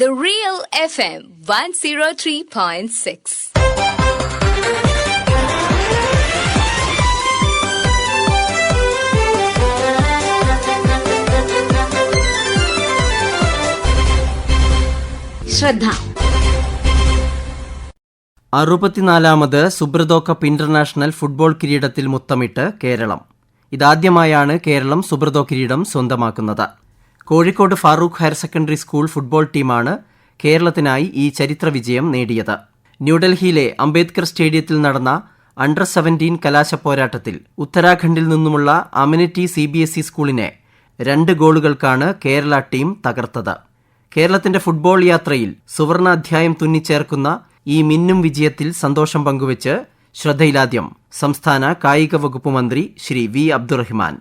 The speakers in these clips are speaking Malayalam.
The Real FM 103.6. ശ്രദ്ധ. അറുപത്തിനാലാമത് സുബ്രതോ കപ്പ് ഇന്റർനാഷണൽ ഫുട്ബോൾ കിരീടത്തിൽ മുത്തമിട്ട് കേരളം. ഇതാദ്യമായാണ് കേരളം സുബ്രതോ കിരീടം സ്വന്തമാക്കുന്നത്. Kozhikode Farooq higher secondary school football ടീമാണ് കേരളത്തിനായി ഈ ചരിത്ര വിജയം നേടിയത്. ന്യൂഡൽഹിയിലെ അംബേദ്കർ സ്റ്റേഡിയത്തിൽ നടന്ന അണ്ടർ സെവന്റീൻ കലാശ പോരാട്ടത്തിൽ ഉത്തരാഖണ്ഡിൽ നിന്നുമുള്ള amenity C B S E സ്കൂളിനെ രണ്ട് ഗോളുകൾക്കാണ് കേരള ടീം തകർത്തത്. കേരളത്തിന്റെ ഫുട്ബോൾ യാത്രയിൽ സുവർണാധ്യായം തുന്നിച്ചേർക്കുന്ന ഈ മിന്നും വിജയത്തിൽ സന്തോഷം പങ്കുവച്ച് ശ്രദ്ധയിലാദ്യം സംസ്ഥാന കായിക വകുപ്പ് മന്ത്രി ശ്രീ വി അബ്ദുറഹ്മാൻ.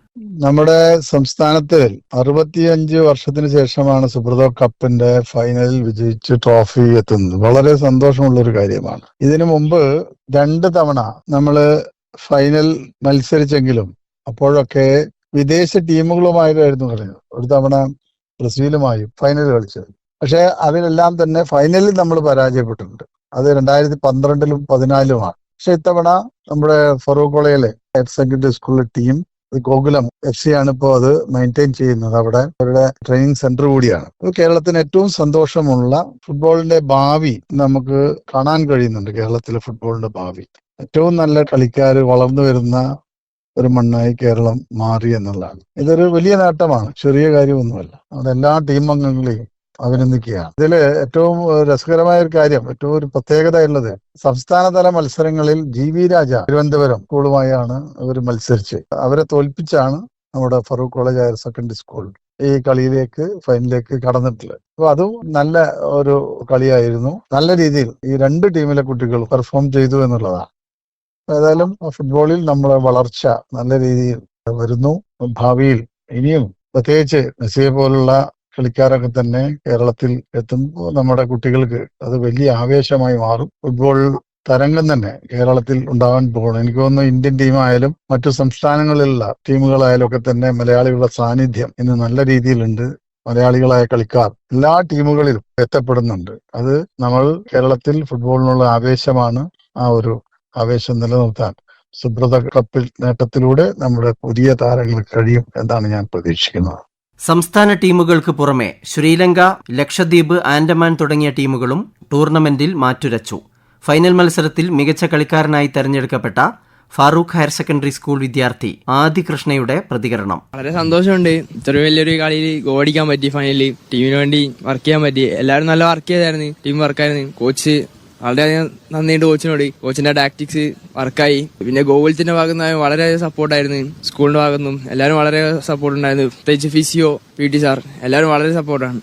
നമ്മുടെ സംസ്ഥാനത്ത് അറുപത്തിയഞ്ച് വർഷത്തിന് ശേഷമാണ് സുബ്രതോ കപ്പിന്റെ ഫൈനലിൽ വിജയിച്ച് ട്രോഫി എത്തുന്നത്. വളരെ സന്തോഷമുള്ള ഒരു കാര്യമാണ്. ഇതിനു മുമ്പ് രണ്ട് തവണ നമ്മൾ ഫൈനൽ മത്സരിച്ചെങ്കിലും അപ്പോഴൊക്കെ വിദേശ ടീമുകളുമായിട്ടായിരുന്നു കളിഞ്ഞത് ഒരു തവണ ബ്രസീലുമായും ഫൈനൽ കളിച്ചത്. പക്ഷെ അതിലെല്ലാം തന്നെ ഫൈനലിൽ നമ്മൾ പരാജയപ്പെട്ടിട്ടുണ്ട്. അത് രണ്ടായിരത്തി പന്ത്രണ്ടിലും പതിനാലിലുമാണ്. പക്ഷെ ഇത്തവണ നമ്മുടെ ഫറൂഖ് കോളേജിലെ ഹയർ സെക്കൻഡറി സ്കൂളിലെ ടീം ഗോകുലം എഫ് സി ആണ് ഇപ്പോൾ അത് മെയിന്റെയിൻ ചെയ്യുന്നത് അവിടെ. അവരുടെ ട്രെയിനിങ് സെന്റർ കൂടിയാണ്. അപ്പോൾ കേരളത്തിന് ഏറ്റവും സന്തോഷമുള്ള ഫുട്ബോളിന്റെ ഭാവി നമുക്ക് കാണാൻ കഴിയുന്നുണ്ട്. കേരളത്തിലെ ഫുട്ബോളിന്റെ ഭാവി. ഏറ്റവും നല്ല കളിക്കാർ വളർന്നു വരുന്ന ഒരു മണ്ണായി കേരളം മാറി എന്നുള്ളതാണ്. ഇതൊരു വലിയ നേട്ടമാണ്. ചെറിയ കാര്യമൊന്നുമല്ല. നമ്മുടെ എല്ലാ ടീം അംഗങ്ങളെയും അഭിനന്ദിക്കുകയാണ്. ഇതിൽ ഏറ്റവും രസകരമായ ഒരു കാര്യം ഏറ്റവും ഒരു പ്രത്യേകത ഉള്ളത് സംസ്ഥാനതല മത്സരങ്ങളിൽ ജി വി രാജ തിരുവനന്തപുരം സ്കൂളുമായാണ് അവർ മത്സരിച്ച് അവരെ തോൽപ്പിച്ചാണ് നമ്മുടെ Farooq college higher secondary school ഈ കളിയിലേക്ക് ഫൈനലിലേക്ക് കടന്നിട്ടുള്ളത്. അപ്പൊ അതും നല്ല ഒരു കളിയായിരുന്നു. നല്ല രീതിയിൽ ഈ രണ്ട് ടീമിലെ കുട്ടികൾ പെർഫോം ചെയ്തു എന്നുള്ളതാണ്. ഏതായാലും ഫുട്ബോളിൽ നമ്മുടെ വളർച്ച നല്ല രീതിയിൽ വരുന്നു. ഭാവിയിൽ ഇനിയും പ്രത്യേകിച്ച് മെസ്സിയെ പോലുള്ള കളിക്കാരൊക്കെ തന്നെ കേരളത്തിൽ എത്തുമ്പോൾ നമ്മുടെ കുട്ടികൾക്ക് അത് വലിയ ആവേശമായി മാറും. ഫുട്ബോൾ തരംഗം തന്നെ കേരളത്തിൽ ഉണ്ടാകാൻ പോകണം എനിക്ക് തോന്നുന്നു ഇന്ത്യൻ ടീമായാലും മറ്റു സംസ്ഥാനങ്ങളിലുള്ള ടീമുകളായാലും ഒക്കെ തന്നെ മലയാളികളുടെ സാന്നിധ്യം ഇന്ന് നല്ല രീതിയിലുണ്ട്. മലയാളികളായ കളിക്കാർ എല്ലാ ടീമുകളിലും എത്തപ്പെടുന്നുണ്ട്. അത് നമ്മൾ കേരളത്തിൽ ഫുട്ബോളിനുള്ള ആവേശമാണ്. ആ ഒരു ആവേശം നിലനിർത്താൻ സുബ്രത കപ്പിൽ നേട്ടത്തിലൂടെ നമ്മുടെ പുതിയ താരങ്ങൾ കഴിയും എന്നാണ് ഞാൻ പ്രതീക്ഷിക്കുന്നത്. സംസ്ഥാന ടീമുകൾക്ക് പുറമെ ശ്രീലങ്ക ലക്ഷദ്വീപ് ആൻഡമാൻ തുടങ്ങിയ ടീമുകളും ടൂർണമെന്റിൽ മാറ്റുരച്ചു. ഫൈനൽ മത്സരത്തിൽ മികച്ച കളിക്കാരനായി തെരഞ്ഞെടുക്കപ്പെട്ട ഫാറൂഖ് ഹയർ സെക്കൻഡറി സ്കൂൾ വിദ്യാർത്ഥി ആദി കൃഷ്ണയുടെ പ്രതികരണം. വളരെ സന്തോഷമുണ്ട്. ഇത്ര വലിയൊരു കളിയിൽ ഗോടിക്കാൻ പറ്റി. ഫൈനലിൽ ടീമിന് വേണ്ടി വർക്ക് ചെയ്യാൻ പറ്റി. എല്ലാവരും നല്ല വർക്ക് ചെയ്തായിരുന്നു. ടീം വർക്കായിരുന്നു കോച്ച് വളരെയധികം നന്ദിയുണ്ട് കോച്ചിനോട്. കോച്ചിന്റെ ടാക്ടിക്സ് വർക്കായി പിന്നെ ഗോകുലത്തിന്റെ ഭാഗത്ത് നിന്ന് വളരെ സപ്പോർട്ടായിരുന്നു സ്കൂളിന്റെ ഭാഗത്തുനിന്നും എല്ലാവരും വളരെ സപ്പോർട്ട് ഉണ്ടായിരുന്നു. പ്രത്യേകിച്ച് ഫിസിയോ പി ടി സാർ എല്ലാവരും വളരെ സപ്പോർട്ടാണ്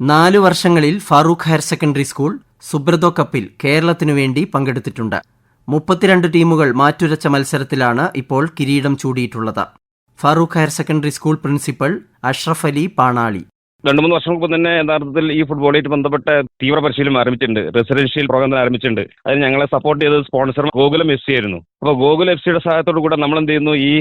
നാലു വർഷങ്ങളിൽ Farooq higher secondary school Subroto കപ്പിൽ കേരളത്തിനു വേണ്ടി പങ്കെടുത്തിട്ടുണ്ട്. മുപ്പത്തിരണ്ട് ടീമുകൾ മാറ്റുരച്ച മത്സരത്തിലാണ് ഇപ്പോൾ കിരീടം ചൂടിയിട്ടുള്ളത്. Farooq higher secondary school principal Ashraf Ali Panali. രണ്ടു മൂന്ന് വർഷം മുമ്പ് തന്നെ യഥാർത്ഥത്തിൽ ഈ ഫുട്ബോളായിട്ട് ബന്ധപ്പെട്ട തീവ്ര പരിശീലനം ആരംഭിച്ചിട്ടുണ്ട്. റെസിഡൻഷ്യൽ പ്രോഗ്രാം തന്നെ ആരംഭിച്ചിട്ടുണ്ട്. അതിന് ഞങ്ങളെ സപ്പോർട്ട് ചെയ്തത് സ്പോൺസർ ഗോകുലം എഫ് സി ആയിരുന്നു. അപ്പോൾ ഗോകുലം എഫ് സിയുടെ സഹായത്തോടു കൂടെ നമ്മൾ എന്ത് ചെയ്യുന്നു? ഈ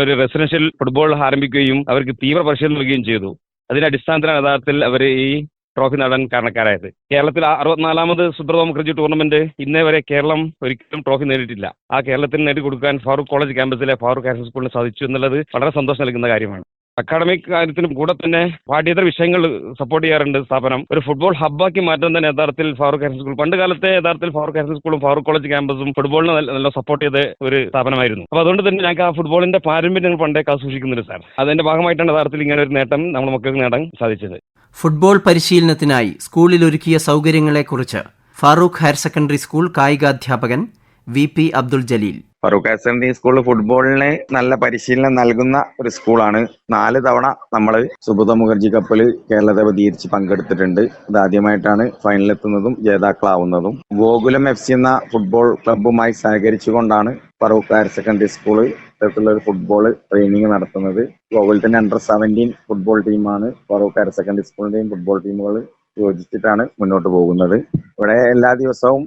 ഒരു റെസിഡൻഷ്യൽ ഫുട്ബോൾ ആരംഭിക്കുകയും അവർക്ക് തീവ്ര പരിശീലനം നൽകുകയും ചെയ്തു. അതിന്റെ അടിസ്ഥാനത്തിലാണ് യഥാർത്ഥത്തിൽ അവർ ഈ ട്രോഫി നേടാൻ കാരണക്കാരായത്. കേരളത്തിൽ അറുപത്തിനാലാമത് സുബ്രത മുഖർജി ടൂർണമെന്റ് ഇന്നേ വരെ കേരളം ഒരിക്കലും ട്രോഫി നേടിയിട്ടില്ല. ആ കേരളത്തിന് നേടി കൊടുക്കാൻ ഫാറൂഖ് കോളേജ് ക്യാമ്പസിലെ ഫാറൂഖ് ഹയർ സ്കൂളിന് സാധിച്ചു എന്നുള്ളത് വളരെ സന്തോഷം നൽകുന്ന കാര്യമാണ്. അക്കാഡമിക് കാര്യത്തിനും കൂടെ തന്നെ പാഠ്യേതര വിഷയങ്ങൾ സപ്പോർട്ട് ചെയ്യാറുണ്ട് സ്ഥാപനം. ഒരു ഫുട്ബോൾ ഹബ്ബാക്കി മാറ്റാൻ തന്നെ യഥാർത്ഥത്തിൽ ഫാറൂഖ് ഹയർ സ്കൂൾ പണ്ട് കാലത്തെ യഥാർത്ഥത്തിൽ ഫാറൂഖ് ഹയർ സ്കൂളും ഫാറൂഖ് കോളേജ് ക്യാമ്പസും ഫുട്ബോളിന് നല്ല സപ്പോർട്ട് ചെയ്ത ഒരു സ്ഥാപനമായിരുന്നു. അപ്പോൾ അതുകൊണ്ട് തന്നെ ഞങ്ങൾക്ക് ആ ഫുട്ബോളിന്റെ പാരമ്പര്യങ്ങൾ പണ്ടേ കാസൂക്ഷിക്കുന്നുണ്ട് സാർ അതിന്റെ ഭാഗമായിട്ടാണ് യഥാർത്ഥത്തിൽ ഇങ്ങനെ ഒരു നേട്ടം നമ്മുടെ മക്കൾക്ക് നേടാൻ സാധിച്ചത്. ഫുട്ബോൾ പരിശീലനത്തിനായി സ്കൂളിൽ ഒരുക്കിയ സൗകര്യങ്ങളെക്കുറിച്ച് ഫാറൂഖ് ഹയർ സെക്കൻഡറി സ്കൂൾ കായികാധ്യാപകൻ വി പി അബ്ദുൾ ജലീൽ. ഫറൂഖ് ഹസൻ സെക്കൻഡറി സ്കൂൾ ഫുട്ബോളിന് നല്ല പരിശീലനം നൽകുന്ന ഒരു സ്കൂളാണ്. നാല് തവണ നമ്മൾ സുബുധ മുഖർജി കപ്പിൽ കേരളത്തെ പ്രതികരിച്ച് പങ്കെടുത്തിട്ടുണ്ട്. ഇത് ആദ്യമായിട്ടാണ് ഫൈനലിലെത്തുന്നതും ജേതാക്കളാവുന്നതും. ഗോകുലം എഫ് സി എന്ന ഫുട്ബോൾ ക്ലബ്ബുമായി സഹകരിച്ചുകൊണ്ടാണ് ഫറൂഖ് ഹയർ സെക്കൻഡറി സ്കൂൾ ഇത്തരത്തിലുള്ള ഒരു ഫുട്ബോൾ ട്രെയിനിങ് നടത്തുന്നത്. ഗോകുലത്തിന്റെ അണ്ടർ സെവന്റീൻ ഫുട്ബോൾ ടീമാണ് ഫറൂഖ് ഹയർ സെക്കൻഡറി സ്കൂളിന്റെയും ഫുട്ബോൾ ടീമുകൾ യോജിച്ചിട്ടാണ് മുന്നോട്ട് പോകുന്നത്. ഇവിടെ എല്ലാ ദിവസവും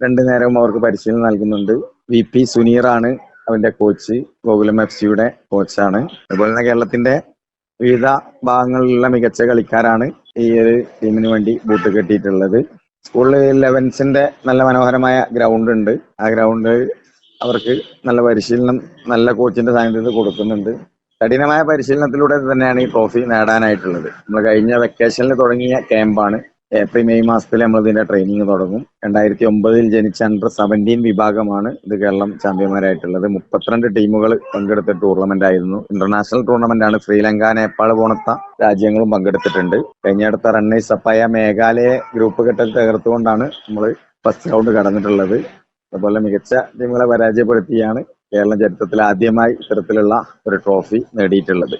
രണ്ടു നേരവും അവർക്ക് പരിശീലനം നൽകുന്നുണ്ട്. വി പി സുനീറാണ് അവന്റെ കോച്ച് ഗോകുലം എഫ് സിയുടെ കോച്ചാണ്. അതുപോലെ തന്നെ കേരളത്തിന്റെ വിവിധ ഭാഗങ്ങളിലുള്ള മികച്ച കളിക്കാരാണ് ഈ ഒരു ടീമിന് വേണ്ടി ബൂട്ട് കെട്ടിയിട്ടുള്ളത്. സ്കൂളിൽ ലെവൻസിന്റെ നല്ല മനോഹരമായ ഗ്രൗണ്ട് ഉണ്ട്. ആ ഗ്രൗണ്ട് അവർക്ക് നല്ല പരിശീലനം നല്ല കോച്ചിന്റെ സാന്നിധ്യത്തിൽ കൊടുക്കുന്നുണ്ട്. കഠിനമായ പരിശീലനത്തിലൂടെ തന്നെയാണ് ഈ ട്രോഫി നേടാനായിട്ടുള്ളത്. നമ്മൾ കഴിഞ്ഞ വെക്കേഷനിൽ തുടങ്ങിയ ക്യാമ്പാണ് ഏപ്രിൽ മെയ് മാസത്തിൽ നമ്മൾ ഇതിന്റെ ട്രെയിനിങ് തുടങ്ങും. രണ്ടായിരത്തി ഒമ്പതിൽ ജനിച്ച അണ്ടർ സെവന്റീൻ വിഭാഗമാണ് ഇത് കേരളം ചാമ്പ്യന്മാരായിട്ടുള്ളത്. മുപ്പത്തിരണ്ട് ടീമുകൾ പങ്കെടുത്ത ടൂർണമെന്റ് ആയിരുന്നു. ഇന്റർനാഷണൽ ടൂർണമെന്റ് ആണ്. ശ്രീലങ്ക നേപ്പാൾ പോണത്ത രാജ്യങ്ങളും പങ്കെടുത്തിട്ടുണ്ട്. കഴിഞ്ഞടുത്ത റണ്ണേഴ്സ് അപ്പായ മേഘാലയ ഗ്രൂപ്പ് ഘട്ടത്തിൽ തകർത്തുകൊണ്ടാണ് നമ്മൾ ഫസ്റ്റ് റൗണ്ട് കടന്നിട്ടുള്ളത്. അതുപോലെ മികച്ച ടീമുകളെ പരാജയപ്പെടുത്തിയാണ് കേരള ചരിത്രത്തിൽ ആദ്യമായി ഇത്തരത്തിലുള്ള ഒരു ട്രോഫി നേടിയിട്ടുള്ളത്.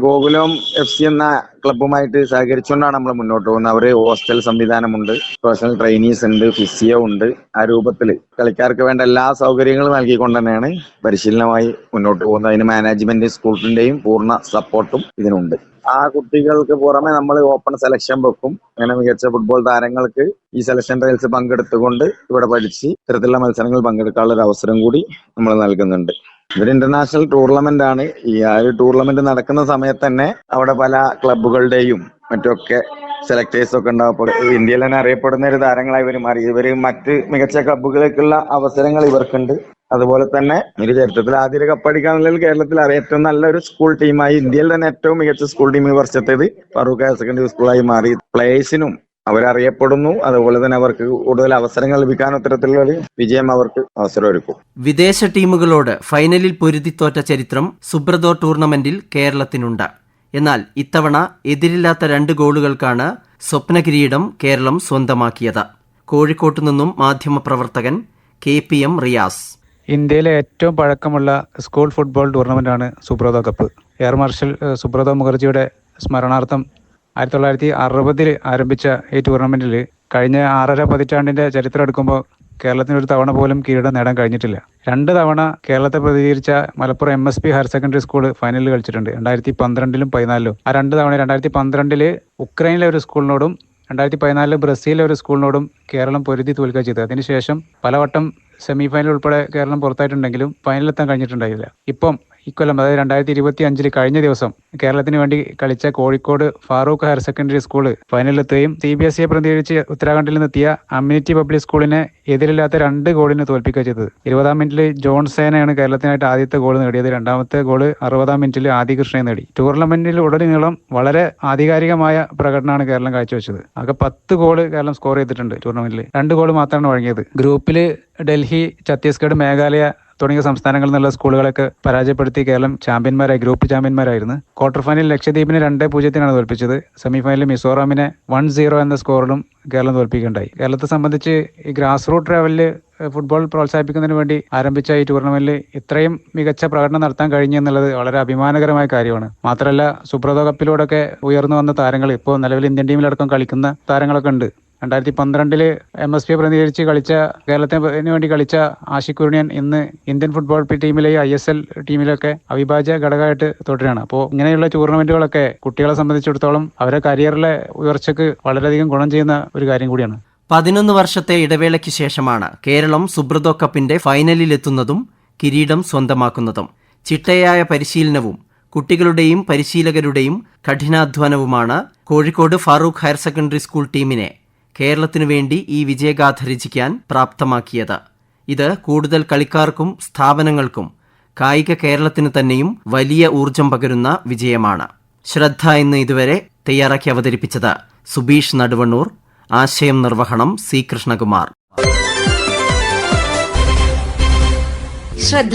ഗോകുലം എഫ് സി എന്ന ക്ലബ്ബുമായിട്ട് സഹകരിച്ചുകൊണ്ടാണ് നമ്മൾ മുന്നോട്ട് പോകുന്നത്. അവർ ഹോസ്റ്റൽ സംവിധാനമുണ്ട് പേഴ്സണൽ ട്രെയിനീസ് ഉണ്ട് ഫിസിയോ ഉണ്ട്. ആ രൂപത്തിൽ കളിക്കാർക്ക് വേണ്ട എല്ലാ സൗകര്യങ്ങളും നൽകിക്കൊണ്ട് തന്നെയാണ് പരിശീലനമായി മുന്നോട്ട് പോകുന്നത്. അതിന് മാനേജ്മെന്റ് സ്കൂളിന്റെയും പൂർണ സപ്പോർട്ടും ഇതിനുണ്ട്. ആ കുട്ടികൾക്ക് പുറമെ നമ്മൾ ഓപ്പൺ സെലക്ഷൻ വെക്കും. അങ്ങനെ മികച്ച ഫുട്ബോൾ താരങ്ങൾക്ക് ഈ സെലക്ഷൻ ട്രയൽസ് പങ്കെടുത്തുകൊണ്ട് ഇവിടെ പഠിച്ച് ഇത്തരത്തിലുള്ള മത്സരങ്ങളിൽ പങ്കെടുക്കാനുള്ള ഒരു അവസരം കൂടി നമ്മൾ നൽകുന്നുണ്ട്. ഇതൊരു ഇന്റർനാഷണൽ ടൂർണമെന്റ് ആണ്. ഈ ആ ഒരു ടൂർണമെന്റ് നടക്കുന്ന സമയത്ത് തന്നെ അവിടെ പല ക്ലബുകളുടെയും മറ്റൊക്കെ സെലക്ടേഴ്സ് ഒക്കെ ഉണ്ടാവും. ഇന്ത്യയിൽ തന്നെ അറിയപ്പെടുന്ന ഒരു താരങ്ങളായി ഇവർ മാറി. ഇവർ മറ്റ് മികച്ച ക്ലബുകളിലേക്കുള്ള അവസരങ്ങൾ ഇവർക്കുണ്ട്. അതുപോലെ തന്നെ ഒരു ചരിത്രത്തിൽ ആദ്യ കപ്പടിക്കാന്നുള്ളതിൽ കേരളത്തിൽ ഏറ്റവും നല്ലൊരു സ്കൂൾ ടീമായി ഇന്ത്യയിൽ തന്നെ ഏറ്റവും മികച്ച സ്കൂൾ ടീം ഈ വർഷത്തേത് ഫറൂഖ് ഹയർ സെക്കൻഡറി സ്കൂളായി മാറി. പ്ലേയേഴ്സിനും അവരറിയപ്പെടുന്നു. അതുപോലെ തന്നെ അവർക്ക് കൂടുതൽ അവസരങ്ങൾ ലഭിക്കാൻ ഇത്തരത്തിലുള്ള ഒരു വിജയം അവർക്ക് അവസരമൊരുക്കും. വിദേശ ടീമുകളോട് ഫൈനലിൽ പൊരുതിത്തോറ്റ ചരിത്രം സുബ്രതോ ടൂർണമെന്റിൽ കേരളത്തിനുണ്ട്. എന്നാൽ ഇത്തവണ എതിരില്ലാത്ത രണ്ട് ഗോളുകൾക്കാണ് സ്വപ്ന കിരീടം കേരളം സ്വന്തമാക്കിയത്. കോഴിക്കോട്ടു നിന്നും മാധ്യമപ്രവർത്തകൻ കെ പി എം റിയാസ്. ഇന്ത്യയിലെ ഏറ്റവും പഴക്കമുള്ള school football ടൂർണമെന്റാണ് Subroto cup. Air marshal Subroto മുഖർജിയുടെ സ്മരണാർത്ഥം ആയിരത്തി തൊള്ളായിരത്തി അറുപതിൽ ആരംഭിച്ച ഈ ടൂർണമെന്റിൽ കഴിഞ്ഞ ആറര പതിറ്റാണ്ടിന്റെ ചരിത്രം എടുക്കുമ്പോൾ കേരളത്തിന് ഒരു തവണ പോലും കിരീടം നേടാൻ കഴിഞ്ഞിട്ടില്ല. രണ്ട് തവണ കേരളത്തെ പ്രതികരിച്ച Malappuram M S P higher secondary school ഫൈനലിൽ കളിച്ചിട്ടുണ്ട്. രണ്ടായിരത്തി പന്ത്രണ്ടിലും പതിനാലിലും. ആ രണ്ട് തവണ രണ്ടായിരത്തി പന്ത്രണ്ടിൽ ഉക്രൈനിലെ ഒരു സ്കൂളിനോടും രണ്ടായിരത്തി പതിനാലിൽ ബ്രസീലിലെ ഒരു സ്കൂളിനോടും കേരളം പൊരുതി തോൽക്കുക ചെയ്തത് അതിനുശേഷം പലവട്ടം സെമി ഫൈനൽ ഉൾപ്പെടെ കേരളം പുറത്തായിട്ടുണ്ടെങ്കിലും ഫൈനലിലെത്താൻ കഴിഞ്ഞിട്ടുണ്ടായില്ല. ഇപ്പം ഇക്കൊല്ലം അതായത് രണ്ടായിരത്തി ഇരുപത്തി അഞ്ചിൽ കഴിഞ്ഞ ദിവസം കേരളത്തിന് വേണ്ടി കളിച്ച Kozhikode Farooq higher secondary school ഫൈനലിലെത്തുകയും C B S ഇയെ പ്രതികരിച്ച് ഉത്തരാഖണ്ഡിൽ നിന്നെത്തിയ അമ്യൂണിറ്റി പബ്ലിക് സ്കൂളിനെ എതിരില്ലാത്ത രണ്ട് ഗോളിന് തോൽപ്പിക്കുക ചെയ്തത്. ഇരുപതാം മിനിറ്റിൽ ജോൺ സേനയാണ് കേരളത്തിനായിട്ട് ആദ്യത്തെ ഗോൾ നേടിയത്. രണ്ടാമത്തെ ഗോൾ അറുപതാം മിനിറ്റിൽ ആദി കൃഷ്ണയെ നേടി. ടൂർണമെന്റിൽ ഉടനീളം വളരെ ആധികാരികമായ പ്രകടനമാണ് കേരളം കാഴ്ചവെച്ചത്. ആകെ പത്ത് ഗോൾ കേരളം സ്കോർ ചെയ്തിട്ടുണ്ട് ടൂർണമെന്റിൽ രണ്ട് ഗോൾ മാത്രമാണ് വഴങ്ങിയത്. ഗ്രൂപ്പിൽ ഡൽഹി ഛത്തീസ്ഗഡ് മേഘാലയ തുടങ്ങിയ സംസ്ഥാനങ്ങളിൽ നിന്നുള്ള സ്കൂളുകളൊക്കെ പരാജയപ്പെടുത്തി കേരളം ചാമ്പ്യന്മാരായി ഗ്രൂപ്പ് ചാമ്പ്യന്മാരായിരുന്നു. ക്വാർട്ടർ ഫൈനലിൽ ലക്ഷദ്വീപിനെ രണ്ട് പൂജ്യത്തിനാണ് തോൽപ്പിച്ചത്. സെമി ഫൈനലിൽ മിസോറാമിനെ വൺ സീറോ എന്ന സ്കോറിലും കേരളം തോൽപ്പിക്കുകയുണ്ടായി. കേരളത്തെ സംബന്ധിച്ച് ഈ ഗ്രാസ് റൂട്ട് ലെവലിൽ ഫുട്ബോൾ പ്രോത്സാഹിപ്പിക്കുന്നതിന് വേണ്ടി ആരംഭിച്ച ഈ ടൂർണമെന്റിൽ ഇത്രയും മികച്ച പ്രകടനം നടത്താൻ കഴിഞ്ഞു എന്നുള്ളത് വളരെ അഭിമാനകരമായ കാര്യമാണ്. മാത്രമല്ല സുബ്രതോ കപ്പിലൂടെയൊക്കെ ഉയർന്നു വന്ന താരങ്ങൾ ഇപ്പോൾ നിലവിൽ ഇന്ത്യൻ ടീമിലടക്കം കളിക്കുന്ന താരങ്ങളൊക്കെ ഉണ്ട്. രണ്ടായിരത്തി പന്ത്രണ്ടിൽ എം എസ് പി പ്രതിനിധീകരിച്ച് കളിച്ച കേരളത്തിന് വേണ്ടി കളിച്ച ആഷിഖ് കുരുണിയൻ ഇന്ന് ഇന്ത്യൻ ഫുട്ബോൾ ടീമിലെ ഐ എസ് എൽ ടീമിലൊക്കെ അവിഭാജ്യ ഘടകമായിട്ട് തുടരുകയാണ്. അപ്പോൾ ഇങ്ങനെയുള്ള ടൂർണമെന്റുകളൊക്കെ കുട്ടികളെ സംബന്ധിച്ചിടത്തോളം അവരെ കരിയറിലെ ഉയർച്ചയ്ക്ക് വളരെയധികം ഗുണം ചെയ്യുന്ന ഒരു കാര്യം കൂടിയാണ്. പതിനൊന്ന് വർഷത്തെ ഇടവേളയ്ക്ക് ശേഷമാണ് കേരളം സുബ്രതോ കപ്പിന്റെ ഫൈനലിലെത്തുന്നതും കിരീടം സ്വന്തമാക്കുന്നതും. ചിട്ടയായ പരിശീലനവും കുട്ടികളുടെയും പരിശീലകരുടെയും കഠിനാധ്വാനവുമാണ് Kozhikode Farooq higher secondary school ടീമിനെ കേരളത്തിനു വേണ്ടി ഈ വിജയഗാഥ രചിക്കാൻ പ്രാപ്തമാക്കിയത്. ഇത് കൂടുതൽ കളിക്കാർക്കും സ്ഥാപനങ്ങൾക്കും കായിക കേരളത്തിന് തന്നെയും വലിയ ഊർജം പകരുന്ന വിജയമാണ്. ശ്രദ്ധ എന്ന് ഇതുവരെ തയ്യാറാക്കി അവതരിപ്പിച്ചത് സുബീഷ് നടുവണ്ണൂർ ആശയം നിർവഹണം സി കൃഷ്ണകുമാർ. ശ്രദ്ധ.